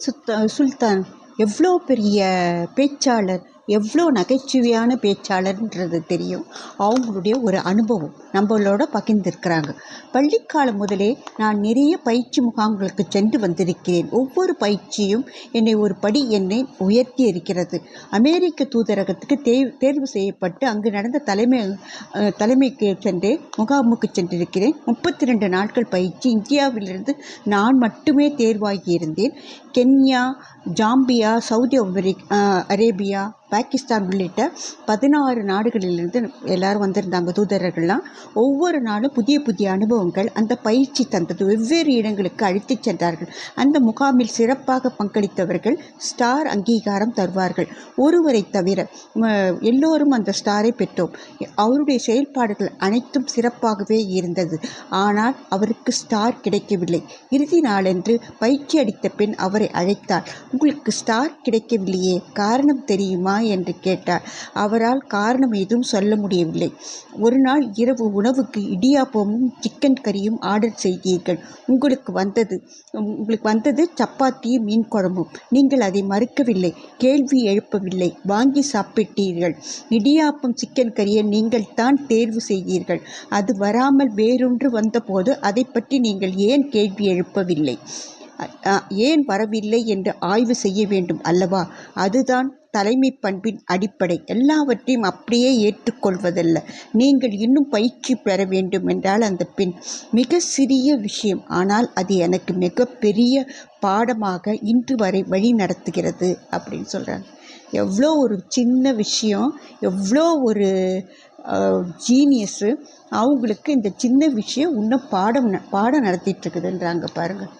சுத்த சுல்தான் எவ்வளோ பெரிய பேச்சாளர்? எவ்வளோ நகைச்சுவையான பேச்சாளர்ன்றது தெரியும். அவங்களுடைய ஒரு அனுபவம் நம்மளோட பகிர்ந்திருக்கிறாங்க. பள்ளிக்காலம் முதலே நான் நிறைய பயிற்சி முகாம்களுக்கு சென்று வந்திருக்கிறேன். ஒவ்வொரு பயிற்சியும் என்னை ஒரு படி என்னை உயர்த்தி இருக்கிறது. அமெரிக்க தூதரகத்துக்கு தே தேர்வு செய்யப்பட்டு அங்கு நடந்த தலைமை தலைமைக்கு சென்று முகாமுக்கு சென்றிருக்கிறேன். முப்பத்தி ரெண்டு நாட்கள் பயிற்சி. இந்தியாவிலிருந்து நான் மட்டுமே தேர்வாகி இருந்தேன். கென்யா ஜாம்பியா சவுதி அமெரிக் அரேபியா பாகிஸ்தான் உள்ளிட்ட பதினாறு நாடுகளிலிருந்து எல்லாரும் வந்திருந்தாங்க தூதரர்கள்லாம் ஒவ்வொரு நாளும் புதிய புதிய அனுபவங்கள் அந்த பயிற்சி தந்தது வெவ்வேறு இடங்களுக்கு அழைத்துச் சென்றார்கள். அந்த முகாமில் சிறப்பாக பங்களித்தவர்கள் ஸ்டார் அங்கீகாரம் தருவார்கள். ஒருவரை தவிர எல்லோரும் அந்த ஸ்டாரை பெற்றோம். அவருடைய செயல்பாடுகள் அனைத்தும் சிறப்பாகவே இருந்தது. ஆனால் அவருக்கு ஸ்டார் கிடைக்கவில்லை. இறுதி நாளன்று பயிற்சி அளித்த பின் அவரை அழைத்தார். உங்களுக்கு ஸ்டார் கிடைக்கவில்லையே காரணம் தெரியுமா? என்று கேட்டார். அவரால் காரணம் எதுவும் சொல்ல முடியவில்லை. ஒரு நாள் இரவு உணவுக்கு இடியாப்பமும் சிக்கன் கறியும் ஆர்டர் செய்தீர்கள். உங்களுக்கு வந்தது உங்களுக்கு வந்தது சப்பாத்தியும் மீன் குழம்பும் நீங்கள் அதை மறுக்கவில்லை கேள்வி எழுப்பவில்லை. வாங்கி சாப்பிட்டீர்கள். இடியாப்பம் சிக்கன் கறியை நீங்கள் தான் தேர்வு செய்தீர்கள். அது வராமல் வேறொன்று வந்தபோது அதை பற்றி நீங்கள் ஏன் கேள்வி எழுப்பவில்லை? ஏன் வரவில்லை என்று ஆய்வு செய்ய வேண்டும் அல்லவா? அதுதான் தலைமை பண்பின் அடிப்படை எல்லாவற்றையும் அப்படியே ஏற்றுக்கொள்வதல்ல. நீங்கள் இன்னும் பயிற்சி பெற வேண்டும் என்றால் அந்த பெண் மிக சிறிய விஷயம். ஆனால் அது எனக்கு மிகப்பெரிய பாடமாக இன்று வரை வழி நடத்துகிறது அப்படின்னு சொல்கிறாங்க எவ்வளோ ஒரு சின்ன விஷயம் எவ்வளோ ஒரு ஜீனியஸு அவங்களுக்கு இந்த சின்ன விஷயம் இன்னும் பாடம் ந- பாடம் நடத்திட்டு இருக்குதுன்றாங்க பாருங்கள்